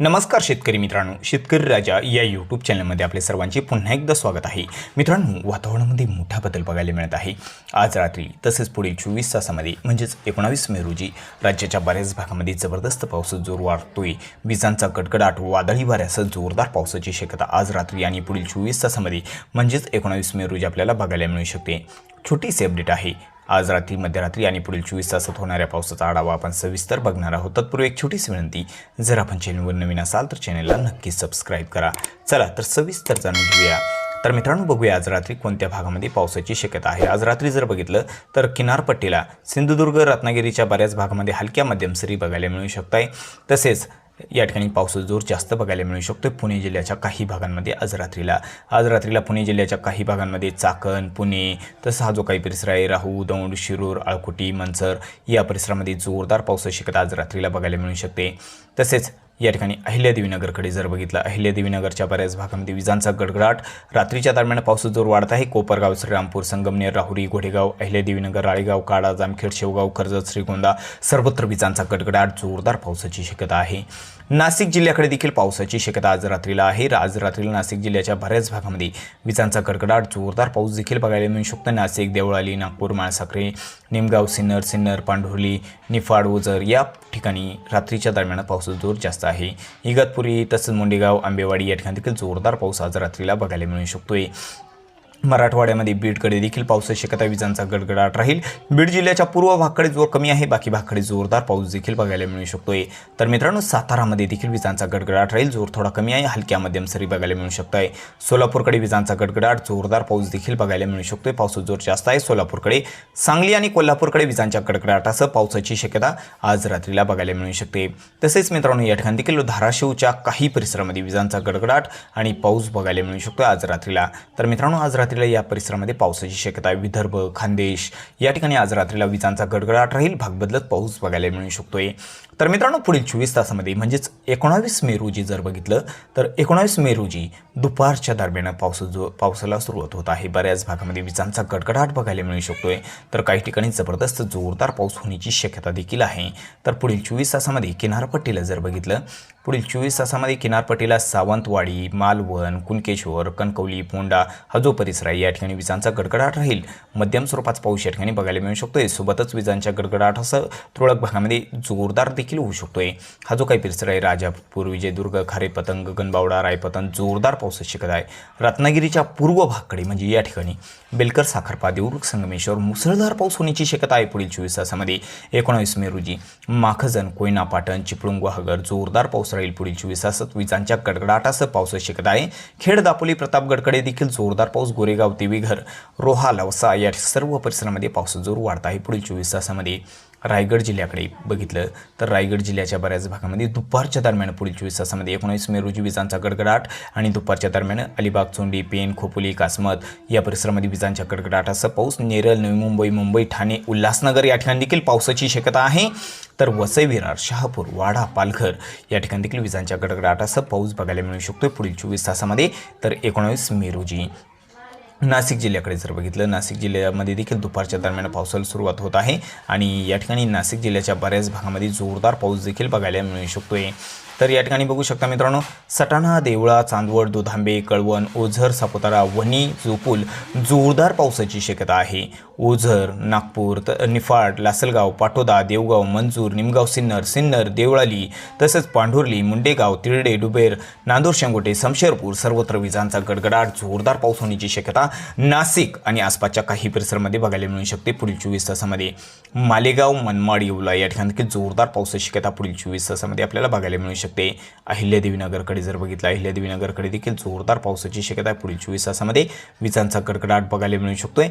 नमस्कार शेतकरी मित्रांनो शेतकरी राजा या यूट्यूब चॅनलमध्ये आपले सर्वांचे पुन्हा एकदा स्वागत आहे. मित्रांनो वातावरणामध्ये मोठा बदल बघायला मिळत आहे. आज रात्री तसेच पुढील चोवीस तासामध्ये म्हणजेच एकोणावीस मे रोजी राज्याच्या बऱ्याच भागामध्ये जबरदस्त पाऊस जोर वाढतोय. विजांचा कडकडाट वादळी वाऱ्यासह जोरदार पावसाची शक्यता आज रात्री आणि पुढील चोवीस तासामध्ये म्हणजेच एकोणावीस मे रोजी आपल्याला बघायला मिळू शकते. छोटीशी अपडेट आहे. आज रात्री मध्यरात्री आणि पुढील चोवीस तासात होणाऱ्या पावसाचा आढावा आपण सविस्तर बघणार आहोत. तत्पूर्वी एक छोटीशी विनंती जर आपण चॅनलवर नवीन असाल तर चॅनलला नक्की सबस्क्राईब करा. चला तर सविस्तर जाणून घेऊया. तर मित्रांनो बघूया आज रात्री कोणत्या भागामध्ये पावसाची शक्यता आहे. आज रात्री जर बघितलं तर किनारपट्टीला सिंधुदुर्ग रत्नागिरीच्या बऱ्याच भागामध्ये हलक्या मध्यम सरी बघायला मिळू शकत आहे तसेच या ठिकाणी पावसाचा जोर जास्त बघायला मिळू शकतो पुणे जिल्ह्याच्या काही भागांमध्ये आज रात्रीला आज रात्रीला पुणे जिल्ह्याच्या काही भागांमध्ये चाकण पुणे तसं हा जो काही परिसर आहे राहू दौंड शिरूर आळकुटी मनसर या परिसरामध्ये जोरदार पावसाची शक्यता आज रात्रीला बघायला मिळू शकते. तसेच या ठिकाणी अहिल्यादेवीनगरकडे जर बघितलं अहिल्यादेवीनगरच्या बऱ्याच भागामध्ये विजांचा गडगडाट. रात्रीच्या दरम्यान पाऊस जोर वाढत आहे. कोपरगाव श्रीरामपूर संगमनेर राहुरी घोडेगाव अहिल्यादेवीनगर राळेगाव काडा जामखेड शेवगाव कर्जत श्रीगोंदा सर्वत्र विजांचा गडगडाट जोरदार पावसाची शक्यता आहे. नाशिक जिल्ह्याकडे देखील पावसाची शक्यता आज रात्रीला आहे. आज रात्रीला नाशिक जिल्ह्याच्या बऱ्याच भागामध्ये विजांचा कडकडाट जोरदार पाऊस देखील बघायला मिळू शकतो. नाशिक देवळाली नागपूर माळसाखरे निमगाव सिन्नर सिन्नर पांढुर्ली निफाड ओझर या ठिकाणी रात्रीच्या दरम्यान पावसाचा जोर जास्त आहे. इगतपुरी तसंच मुंडेगाव आंबेवाडी या ठिकाणी देखील जोरदार पाऊस आज रात्रीला बघायला मिळू शकतोय. मराठवाड्यामध्ये बीडकडे देखील पावसाची शक्यता विजांचा गडगडाट राहील. बीड जिल्ह्याच्या पूर्व भागकडे जोर कमी आहे. बाकी भागकडे जोरदार पाऊस देखील बघायला मिळू शकतोय. तर मित्रांनो सातारामध्ये देखील विजांचा गडगडाट राहील. जोर थोडा कमी आहे. हलक्या मध्यम सरी बघायला मिळू शकत आहे सोलापूरकडे विजांचा गडगडाट जोरदार पाऊस देखील बघायला मिळू शकतोय. पावसाचा जोर जास्त आहे. सोलापूरकडे सांगली आणि कोल्हापूरकडे विजांच्या गडगडाटासह पावसाची शक्यता आज रात्रीला बघायला मिळू शकते. तसेच मित्रांनो या ठिकाणी देखील धाराशिवच्या काही परिसरामध्ये विजांचा गडगडाट आणि पाऊस बघायला मिळू शकतो आज रात्रीला. तर मित्रांनो आज रात्री रात्रीला या परिसरामध्ये पावसाची शक्यता आहे. विदर्भ खानदेश या ठिकाणी आज रात्रीला विजांचा गडगडाट राहील. भाग बदलत पाऊस बघायला मिळू शकतोय. तर मित्रांनो पुढील चोवीस तासामध्ये म्हणजेच एकोणावीस मे रोजी जर बघितलं तर एकोणावीस मे रोजी दुपारच्या दरम्यान पावस जो पावसाला सुरुवात होत आहे. बऱ्याच भागामध्ये विजांचा गडगडाट बघायला मिळू शकतोय. तर काही ठिकाणी जबरदस्त जोरदार पाऊस होण्याची शक्यता देखील आहे. तर पुढील चोवीस तासामध्ये किनारपट्टीला जर बघितलं पुढील चोवीस तासामध्ये किनारपट्टीला सावंतवाडी मालवण कुणकेश्वर कणकवली पोंडा हा जो परिसर आहे या ठिकाणी विजांचा गडगडाट राहील. मध्यम स्वरूपाचा पाऊस या ठिकाणी बघायला मिळू शकतोय. सोबतच विजांच्या गडगडाटासह तुरळक भागामध्ये जोरदार देखील होऊ शकतोय. हा जो काही परिसर आहे राजापूर विजयदुर्ग खारेपतंग गनबावडा रायपतन जोरदार पावसाची शक्यता आहे. रत्नागिरीच्या पूर्व भागकडे म्हणजे या ठिकाणी बेलकर साखरपा देऊरुख संगमेश्वर मुसळधार पाऊस होण्याची शक्यता आहे पुढील चोवीस तासामध्ये. एकोणावीस मे रोजी माखजन कोयना पाटण चिपळूण गुहागर जोरदार पाऊस राहील. पुढील चोवीस तासात विजांच्या गडगडाटासह पावसाची शक्यता आहे. खेड दापोली प्रतापगडकडे देखील जोरदार पाऊस गोरेगाव देवीघर रोहा लवसा या सर्व परिसरामध्ये पावसाचा जोर वाढत आहे. पुढील चोवीस तासामध्ये रायगड जिल्ह्याकडे बघितलं तर रायगड जिल्ह्याच्या बऱ्याच भागामध्ये दुपारच्या दरम्यान पुढील चोवीस तासामध्ये एकोणीस मे रोजी विजांचा गडगडाट आणि दुपारच्या दरम्यान अलिबाग चोंडी पेन खोपोली कासमत या परिसरामध्ये विजांच्या गडगडाटासह पाऊस नेरळ नवी मुंबई मुंबई ठाणे उल्हासनगर या ठिकाणी देखील पावसाची शक्यता आहे. तर वसई विरार शहापूर वाडा पालघर या ठिकाणी देखील विजांच्या गडगडाटासह पाऊस बघायला मिळू शकतो पुढील चोवीस तासामध्ये. तर एकोणावीस मे रोजी नाशिक जिल्ह्याकडे जर बघितलं नाशिक जिल्ह्यामध्ये देखील दुपारच्या दरम्यान पावसाला सुरुवात होत आहे. आणि या ठिकाणी नाशिक जिल्ह्याच्या बऱ्याच भागामध्ये जोरदार पाऊस देखील बघायला मिळू शकतोय. तर या ठिकाणी बघू शकता मित्रांनो सटाणा देवळा चांदवड दुधांबे कळवण ओझर सापुतारा वणी जोपूल जोरदार पावसाची शक्यता आहे. ओझर नागपूर तर निफाड लासलगाव पाटोदा देवगाव मंजूर निमगाव सिन्नर सिन्नर देवळाली तसंच पांढुर्ली मुंडेगाव तिरडे डुबेर नांदूर शेंगोटे समशेरपूर सर्वत्र विजांचा गडगडाट जोरदार पाऊस होण्याची शक्यता नाशिक आणि आसपासच्या काही परिसरामध्ये बघायला मिळू शकते पुढील चोवीस तासामध्ये. मालेगाव मनमाड येवला या ठिकाणी जोरदार पावसाची शक्यता पुढील चोवीस तासामध्ये आपल्याला बघायला मिळू शकते. अहिल्यादेवीनगरकडे जर बघितलं अहिल्यादेवीनगरकडे देखील जोरदार पावसाची शक्यता आहे. पुढील चोवीस तासामध्ये विजांचा कडकडाट बघायला मिळू शकतोय.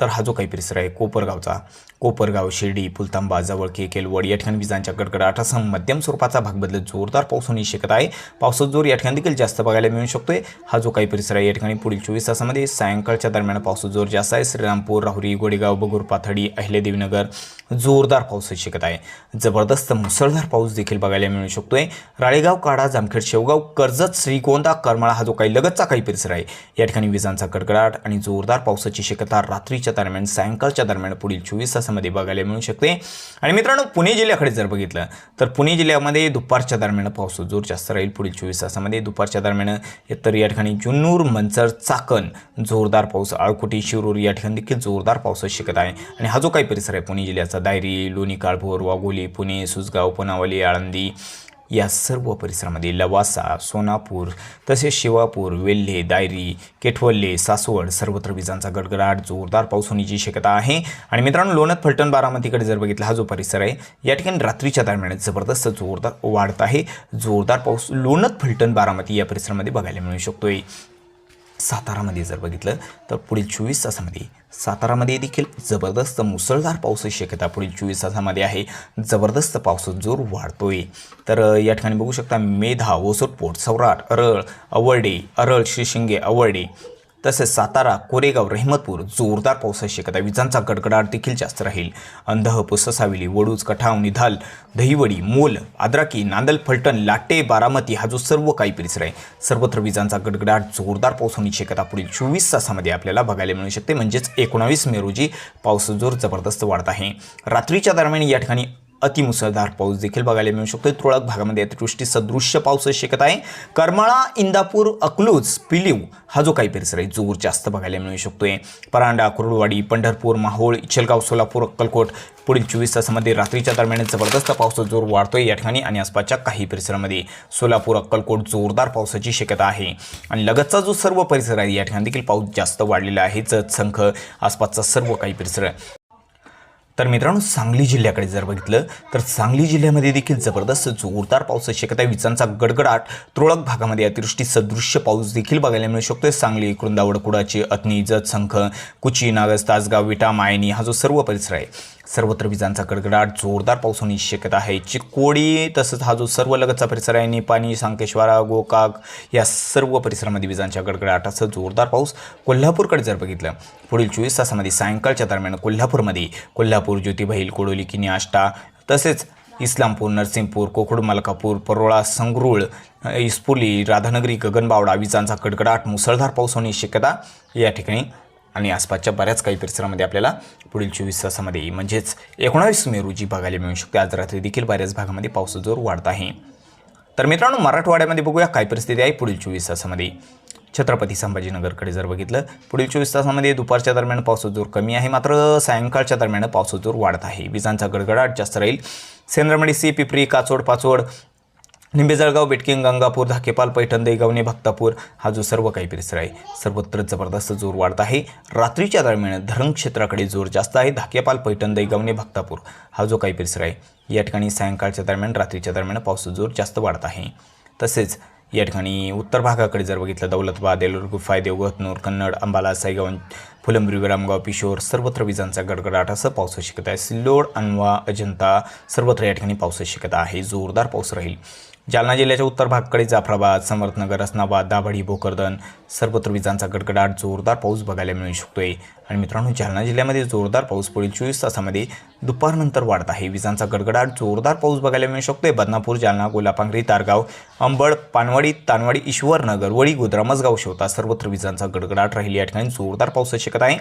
तर हा जो काही परिसर आहे कोपरगावचा कोपरगाव शिर्डी पुलतांबा जवळ केकेलवड या ठिकाणी विजांच्या कडकडाटासह मध्यम स्वरूपाचा भाग बदलत जोरदार पाऊस होण्याची शक्यता आहे. पावसाचा जोर या ठिकाणी देखील जास्त बघायला मिळू शकतोय. हा जो काही परिसर आहे या ठिकाणी पुढील चोवीस तासामध्ये सायंकाळच्या दरम्यान पावसाचा जोर जास्त आहे. श्रीरामपूर राहुरी गोडेगाव बगूर पाथडी अहिल्यादेवीनगर जोरदार पावसाची शिकत आहे. जबरदस्त मुसळधार पाऊस देखील बघायला मिळू शकतोय. राळेगाव काडा जामखेड शेवगाव कर्जत श्रीगोंदा करमाळा हा जो काही लगतचा काही परिसर आहे या ठिकाणी विजांचा कडकडाट आणि जोरदार पावसाची शक्यता रात्रीच्या दरम्यान सायंकाळच्या दरम्यान पुढील चोवीस तासामध्ये बघायला मिळू शकते. आणि मित्रांनो पुणे जिल्ह्याकडे जर बघितलं तर पुणे जिल्ह्यामध्ये दुपारच्या दरम्यान पाऊस जोर जास्त राहील. पुढील चोवीस तासामध्ये दुपारच्या दरम्यान तर या ठिकाणी जुन्नूर मंचर चाकण जोरदार पाऊस आळकोटी शिरूर या ठिकाणी देखील जोरदार पावसाची शक्यता आहे. आणि हा जो काही परिसर आहे पुणे जिल्ह्याचा दायरी लोणी काळभोर वाघोली पुणे सुसगाव पुनावली आळंदी या सर्व परिसरामध्ये लवासा सोनापूर तसेच शिवापूर वेल्हे दायरी केठवल्ले सासवड सर्वत्र विजांचा गडगडाट जोरदार पाऊस होण्याची शक्यता आहे. आणि मित्रांनो लोणत फलटण बारामतीकडे जर बघितला हा जो परिसर आहे या ठिकाणी रात्रीच्या दरम्यान जबरदस्त जोरदार वाढत आहे. जोरदार पाऊस लोणत फलटण बारामती या परिसरामध्ये बघायला मिळू शकतोय. सातारामध्ये जर बघितलं तर पुढील चोवीस तासामध्ये सातारामध्ये देखील जबरदस्त मुसळधार पावसाची शक्यता पुढील चोवीस तासामध्ये आहे जबरदस्त पावस जोर वाढतोय. तर या ठिकाणी बघू शकता मेधा ओसोटपोट सौराट अरळ अवर्डे अरळ श्रीशिंगे अवर्डे तसेच सातारा कोरेगाव रहमतपूर जोरदार पावसाची शक्यता विजांचा गडगडाट देखील जास्त राहील. अंधह पुससाविली वडूज कठाव निधाल दहिवडी मोल आद्राकी नांदल फलटण लाटे बारामती हा जो सर्व काही परिसर आहे सर्वत्र विजांचा गडगडाट जोरदार पाऊस होण्याची शक्यता पुढील चोवीस तासामध्ये आपल्याला बघायला मिळू शकते. म्हणजेच एकोणावीस मे रोजी पावसाचा जोर जबरदस्त वाढत आहे. रात्रीच्या दरम्यान या ठिकाणी अतिमुसळधार पाऊस देखील बघायला मिळू शकतो तुरळक भागामध्ये अतिवृष्टी सदृश्य पाऊस शक्यता आहे. करमाळा इंदापूर अकलूज पिलीव हा जो काही परिसर आहे जोर जास्त बघायला मिळू शकतोय. परांडा कुरुडवाडी पंढरपूर माहोळ इचलगाव सोलापूर अक्कलकोट पुढील चोवीस तासामध्ये रात्रीच्या दरम्यान जबरदस्त पावसाचा जोर वाढतोय या ठिकाणी आणि आसपासच्या काही परिसरामध्ये सोलापूर अक्कलकोट जोरदार पावसाची शक्यता आहे. आणि लगतचा जो सर्व परिसर आहे या ठिकाणी देखील पाऊस जास्त वाढलेला आहे. जत संख आसपासचा सर्व काही परिसर तर मित्रांनो सांगली जिल्ह्याकडे जर बघितलं तर सांगली जिल्ह्यामध्ये देखील जबरदस्त जोरदार पावसाची शक्यता आहे. विजांचा गडगडाट तुरळक भागामध्ये अतिवृष्टी सदृश्य पाऊस देखील बघायला मिळू शकतोय सांगली कृंदावड कुडाची अथनी जत संख कुची नागस तासगाव विटा मायनी हा जो सर्व परिसर आहे सर्वत्र विजांचा गडगडाट जोरदार पाऊस होण्याची शक्यता आहे. चिकोडी तसंच हा जो सर्व लगतचा परिसर आहे निपाणी सांकेश्वरा गोकाक या सर्व परिसरामध्ये विजांच्या गडगडाटासह जोरदार पाऊस कोल्हापूरकडे जर बघितलं पुढील चोवीस तासामध्ये सायंकाळच्या दरम्यान कोल्हापूरमध्ये कोल्हापूर ज्योतिबाईल कोडोली किनी आष्टा तसेच इस्लामपूर नरसिंहपूर कोकड मलकापूर परोळा संगरूळ इस्पुली राधानगरी गगनबावडा विजांचा कडकडाट मुसळधार पाऊस होण्याची शक्यता या ठिकाणी आणि आसपासच्या बऱ्याच काही परिसरामध्ये आपल्याला पुढील चोवीस तासामध्ये म्हणजेच एकोणावीस मे रोजी बघायला मिळू शकते. आज रात्री देखील बऱ्याच भागामध्ये पावसाचा जोर वाढत आहे. तर मित्रांनो मराठवाड्यामध्ये बघूया काय परिस्थिती आहे पुढील चोवीस तासामध्ये. छत्रपती संभाजीनगरकडे जर बघितलं पुढील चोवीस तासामध्ये दुपारच्या दरम्यान पावसाचा जोर कमी आहे. मात्र सायंकाळच्या दरम्यान पावसाचा जोर वाढत आहे. विजांचा गडगडाट जास्त राहील. सेंद्रमडी सी पिपरी काचोड पाचोड निंबेजळगाव बेटकिंग गंगापूर धाकेपाल पैठण देगावणे भक्तापूर हा जो सर्व काही परिसर आहे सर्वत्र जबरदस्त जोर वाढत आहे. रात्रीच्या दरम्यान धरण क्षेत्राकडे जोर जास्त आहे. धाकेपाल पैठण देगावणे भक्तापूर हा जो काही परिसर आहे या ठिकाणी सायंकाळच्या दरम्यान रात्रीच्या दरम्यान पावसाचा जोर जास्त वाढत आहे. तसेच या ठिकाणी उत्तर भागाकडे जर बघितलं दौलतबाद एलोर गुफाय देवगतनूर कन्नड अंबाला सायगाव फुलंब्री विरामगाव पिशोर सर्वत्र विजांचा गडगडाट असं पावसाची शिकत आहे. सिल्लोड अनवा अजंता सर्वत्र या ठिकाणी पावसाची शिकत आहे. जोरदार पाऊस राहील. जालना जिल्ह्याच्या उत्तर भागकडे जाफराबाद समर्थनगर असनाबाद दाभाडी भोकरदन सर्वत्र विजांचा गडगडाट जोरदार पाऊस बघायला मिळू शकतोय. आणि मित्रांनो जालना जिल्ह्यामध्ये जोरदार पाऊस पुढील चोवीस तासामध्ये दुपारनंतर वाढत आहे. विजांचा गडगडाट जोरदार पाऊस बघायला मिळू शकतोय. बदनापूर जालना गोलापांगरी तारगाव अंबड पानवाडी तानवाडी ईश्वरनगर वळी गोद्रा मसगाव शेवता सर्वत्र विजांचा गडगडाट राहील. या ठिकाणी जोरदार पावसाची शक्यता आहे.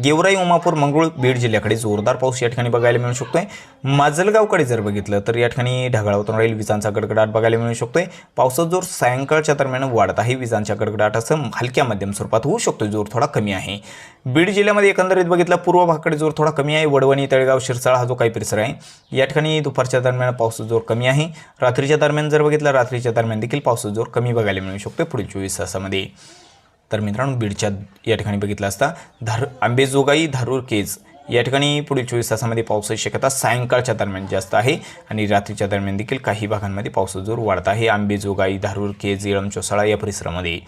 गेवराई उमापूर मंगळूर बीड जिल्ह्याकडे जोरदार पाऊस या ठिकाणी बघायला मिळू शकतोय. माजलगावकडे जर बघितलं तर या ठिकाणी ढगाळावतून राहील. विजांचा गडगडाट बघायला मिळू शकतोय. पावसाचा जोर सायंकाळच्या दरम्यान वाढत आहे. विजांच्या गडगडाटासह हलक्या मध्यम स्वरूपात होऊ शकतो जोर थोडा कमी आहे. बीड जिल्ह्यामध्ये एकंदरीत बघितला पूर्व भागाकडे जोर थोडा कमी आहे. वडवणी तळेगाव शिरसाळ हा जो काही परिसर आहे या ठिकाणी दुपारच्या दरम्यान पावसाचा जोर कमी आहे. रात्रीच्या दरम्यान जर बघितलं रात्रीच्या दरम्यान देखील पावसाचा जोर कमी बघायला मिळू शकतो पुढील चोवीस तासामध्ये. तर मित्रांनो बीडच्या या ठिकाणी बघितलं असता धार आंबेजोगाई धारूर केज या ठिकाणी पुढील चोवीस तासामध्ये पावसाची शक्यता सायंकाळच्या दरम्यान जास्त आहे आणि रात्रीच्या दरम्यान देखील काही भागांमध्ये पावसाचा जोर वाढत आहे. आंबेजोगाई धारूर केज इळम चोसाळा या परिसरामध्ये.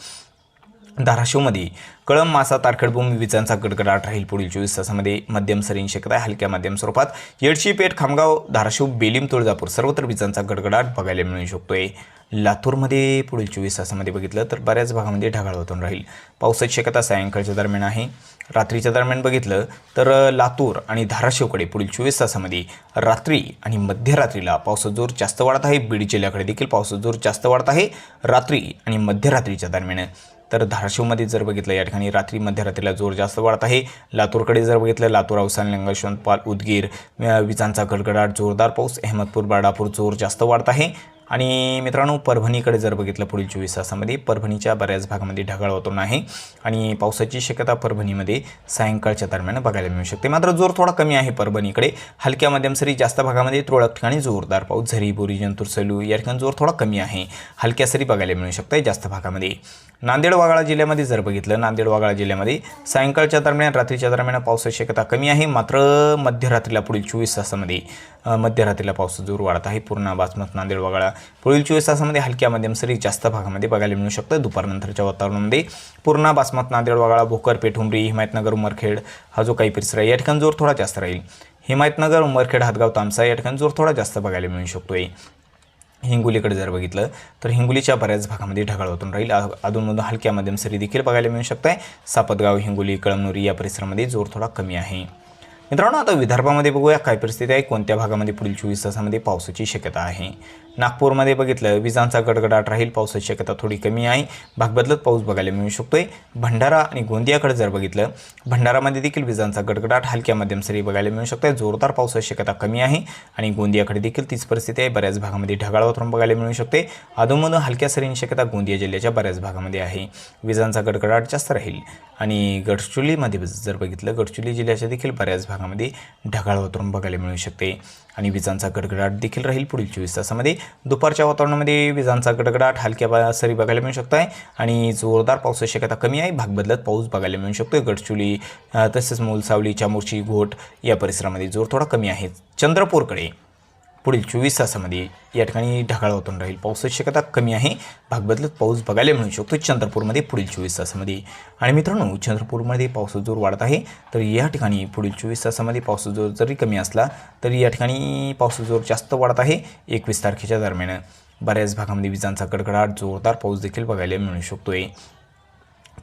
धाराशिवमध्ये कळम मासा तारखेडभूमी विजांचा गडगडाट राहील. पुढील चोवीस तासामध्ये मध्यम सरीन शक्यता आहे, हलक्या मध्यम स्वरूपात येडशी पेठ खामगाव धाराशिव बेलीम तुळजापूर सर्वत्र विजांचा गडगडाट बघायला मिळू शकतोय. लातूरमध्ये पुढील चोवीस तासामध्ये बघितलं तर बऱ्याच भागामध्ये ढगाळ होतून राहील. पावसाची शक्यता सायंकाळच्या दरम्यान आहे. रात्रीच्या दरम्यान बघितलं तर लातूर आणि धाराशिवकडे पुढील चोवीस तासामध्ये रात्री आणि मध्यरात्रीला पावसाचा जोर जास्त वाढत आहे. बीड जिल्ह्याकडे देखील पावसाचा जोर जास्त वाढत आहे. रात्री आणि मध्यरात्रीच्या दरम्यान तर धाराशिवमध्ये जर बघितलं या ठिकाणी रात्री मध्यरात्रीला जोर जास्त वाढत आहे. लातूरकडे जर बघितलं लातूर अवसान लिंगशवंतपाल उदगीर विजांचा गडगडाट जोरदार पाऊस अहमदपूर बाळापूर जोर जास्त वाढत आहे. आणि मित्रांनो परभणीकडे जर बघितलं पुढील चोवीस तासामध्ये परभणीच्या बऱ्याच भागामध्ये ढगाळ होतो आहे आणि पावसाची शक्यता परभणीमध्ये सायंकाळच्या दरम्यान बघायला मिळू शकते. मात्र जोर थोडा कमी आहे परभणीकडे. हलक्या मध्यम सरी जास्त भागामध्ये तुरळक ठिकाणी जोरदार पाऊस झरी बोरी जंतूर सलू या ठिकाणी जोर थोडा कमी आहे. हलक्या सरी बघायला मिळू शकते जास्त भागामध्ये. नांदेड वागाळा जिल्ह्यामध्ये जर बघितलं नांदेड वागाळा जिल्ह्यामध्ये सायंकाळच्या दरम्यान रात्रीच्या दरम्यान पावसाची शक्यता कमी आहे. मात्र मध्यरात्रीला पुढील चोवीस तासामध्ये मध्यरात्रीला पावसाचा जोर वाढत आहे. पूर्ण बासमत नांदेड वागाळा पुढील चोवीस तासामध्ये हलक्या मध्यम सरी जास्त भागामध्ये बघायला मिळू शकतं. दुपारनंतरच्या वातावरणामध्ये पूर्णा बासमत नांदेड वगळा भोकर पेठुंबरी हिमायतनगर उमरखेड हा जो काही परिसर आहे या ठिकाणी जोर थोडा जास्त राहील. हिमायतनगर उमरखेड हातगाव तामसा या ठिकाणी जोर थोडा जास्त बघायला मिळू शकतोय. हिंगोलीकडे जर बघितलं तर हिंगोलीच्या बऱ्याच भागामध्ये ढगाळ होतून राहील. अधूनमधून हलक्या मध्यम सरी देखील बघायला मिळू शकत आहे सापतगाव हिंगोली कळमनुरी या परिसरामध्ये जोर थोडा कमी आहे. मित्रांनो आता विदर्भामध्ये बघूया काय परिस्थिती आहे. कोणत्या भागामध्ये पुढील चोवीस तासामध्ये पावसाची शक्यता आहे? नागपूरमध्ये बघितलं विजांचा गडगडाट राहील पावसाची शक्यता थोडी कमी आहे. भाग बदलत पाऊस बघायला मिळू शकतोय. भंडारा आणि गोंदियाकडे जर बघितलं भंडारामध्ये देखील विजांचा गडगडाट हलक्या मध्यम सरी बघायला मिळू शकतोय. जोरदार पावसाची शक्यता कमी आहे आणि गोंदियाकडे देखील तीच परिस्थिती आहे. बऱ्याच भागामध्ये ढगाळ वातावरण बघायला मिळू शकते. अधूनमधून हलक्या सरींची शक्यता गोंदिया जिल्ह्याच्या बऱ्याच भागामध्ये आहे. विजांचा गडगडाट जास्त राहील आणि गडचिरोलीमध्ये जर बघितलं गडचिरोली जिल्ह्याच्या देखील बऱ्याच भागामध्ये ढगाळ वातावरण बघायला मिळू शकते. आणि विजांचा गडगडाट देखील राहील पुढील चोवीस तासामध्ये. दुपारच्या वातावरणामध्ये विजांचा गडगडाट हलक्या सरी बघायला मिळू शकत आहे आणि जोरदार पावसाची शक्यता कमी आहे. भाग बदलत पाऊस बघायला मिळू शकतो गडचुली तसेच मोलसावली चामोर्ची घोट या परिसरामध्ये जोर थोडा कमी आहे. चंद्रपूरकडे पुढील चोवीस तासामध्ये या ठिकाणी ढगाळ होतून राहील. पावसाची शक्यता कमी आहे. भाग बदलत पाऊस बघायला मिळू शकतो चंद्रपूरमध्ये पुढील चोवीस तासामध्ये. आणि मित्रांनो चंद्रपूरमध्ये पावसाचा जोर वाढत आहे तर या ठिकाणी पुढील चोवीस तासामध्ये पावसाचा जोर जरी कमी असला तरी या ठिकाणी पावसाचा जोर जास्त वाढत आहे एकवीस तारखेच्या दरम्यान. बऱ्याच भागामध्ये विजांचा कडकडाट जोरदार पाऊस देखील बघायला मिळू शकतोय.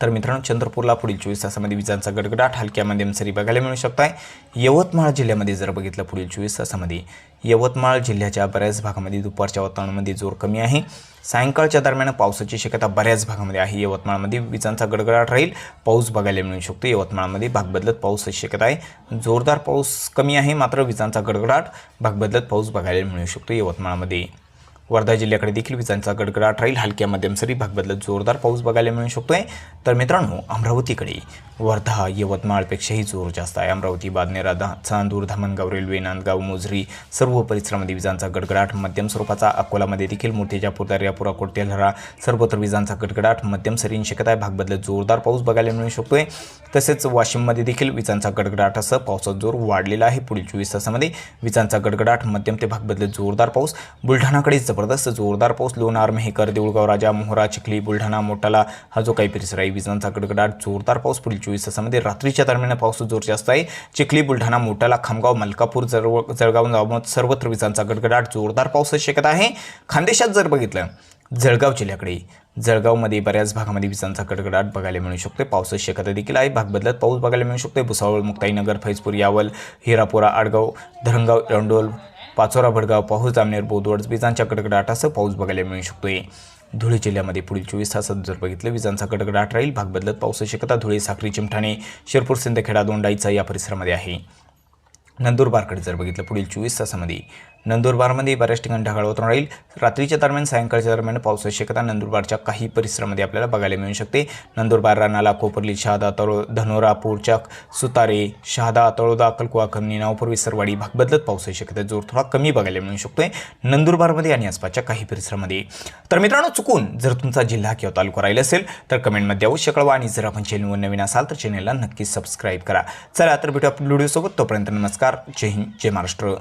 तर मित्रांनो चंद्रपूरला पुढील चोवीस तासामध्ये विजांचा गडगडाट हलक्या मध्यम सरी बघायला मिळू शकताय. यवतमाळ जिल्ह्यामध्ये जर बघितलं पुढील चोवीस तासामध्ये यवतमाळ जिल्ह्याच्या बऱ्याच भागामध्ये दुपारच्या वातावरणामध्ये जोर कमी आहे. सायंकाळच्या दरम्यान पावसाची शक्यता बऱ्याच भागामध्ये आहे. यवतमाळमध्ये विजांचा गडगडाट राहील पाऊस बघायला मिळू शकतो. यवतमाळमध्ये भाग बदलत पाऊसची शक्यता आहे. जोरदार पाऊस कमी आहे मात्र विजांचा गडगडाट भाग बदलत पाऊस बघायला मिळू शकतो यवतमाळमध्ये. वर्धा जिल्ह्याकडे देखील विजांचा गडगडाट राहील हलक्या मध्यम सरी भाग बदलत जोरदार पाऊस बघायला मिळू शकतोय. तर मित्रांनो अमरावतीकडे वर्धा यवतमाळपेक्षाही जोर जास्त आहे. अमरावती बादनेरा दा चांदूर धामणगाव रेल्वे नांदगाव मोझरी सर्व परिसरामध्ये विजांचा गडगडाट. मध्यम स्वरूपाचा अकोलामध्ये देखील मूर्तिजापूर दर्यापुरा अकोट तेल्हरा सर्वत्र विजांचा गडगडाट. मध्यम सरीन शक्यता आहे. भाग बदलत जोरदार पाऊस बघायला मिळू शकतोय. तसेच वाशिममध्ये देखील विजांचा गडगडाट असं पावसाचा जोर वाढलेला आहे. पुढील चोवीस तासामध्ये विजांचा गडगडाट मध्यम ते भाग बदलत जोरदार पाऊस. बुलढाणाकडे जबरदस्त जोरदार पाऊस लोणार मेहकर देऊळगाव राजा मोहरा चिखली बुलढाणा मोठाला हा जो काही परिसर आहे विजांचा गडगडाट जोरदार पाऊस पुढील चोवीस तासामध्ये रात्रीच्या दरम्यान पाऊस जोर जास्त आहे चिखली बुलढाणा मोठाला खामगाव मलकापूर जळव जळगाव जामोद सर्वत्र विजांचा गडगडाट जोरदार पावसाची शक्यता आहे. खानदेशात जर बघितलं जळगाव जिल्ह्याकडे जळगावमध्ये बऱ्याच भागामध्ये विजांचा कडकडाट बघायला मिळू शकतो पावसाची शक्यता देखील आहे. भाग बदलत पाऊस बघायला मिळू शकतो भुसावळ मुक्ताईनगर फैजपूर यावल हिरापुरा आडगाव धरणगाव रंडोल पाचोरा भडगाव पाऊस जामनेर बोदवड विजांच्या कडकडाटासह पाऊस बघायला मिळू शकतोय. धुळे जिल्ह्यामध्ये पुढील चोवीस तासात जर बघितलं विजांचा कडकडाट राहील भाग बदलत पावसाची शक्यता धुळे साखरी चिमठाणे शिरपूर सिंदखेडा दोंडाईचा या परिसरामध्ये आहे. नंदुरबारकडे जर बघितलं पुढील चोवीस तासामध्ये नंदुरबारमध्ये बऱ्याच ठिकाणी ढगाळ होत राहील. रात्रीच्या दरम्यान सायंकाळच्या दरम्यान पावसाची शक्यता नंदुरबारच्या काही परिसरामध्ये आपल्याला बघायला मिळू शकते. नंदुरबार रानाला कोपरली शहादा तळो धनोरा सुतारे शहादा तळोदा अक्कलकुवा खमनी नावपूर विसरवाडी भाग बदलत पावसाची शक्यता जोर थोडा कमी बघायला मिळू शकतोय नंदुरबारमध्ये आणि आसपासच्या काही परिसरामध्ये. तर मित्रांनो चुकून जर तुमचा जिल्हा किंवा तालुका राहिला असेल तर कमेंटमध्ये अवश्य कळवा आणि जर आपण चॅनलवर नवीन असाल तर चॅनलला नक्कीच सबस्क्राईब करा. चला तर भेटू आपण व्हिडिओसोबत तोपर्यंत नमस्कार. जय हिंद जय महाराष्ट्र.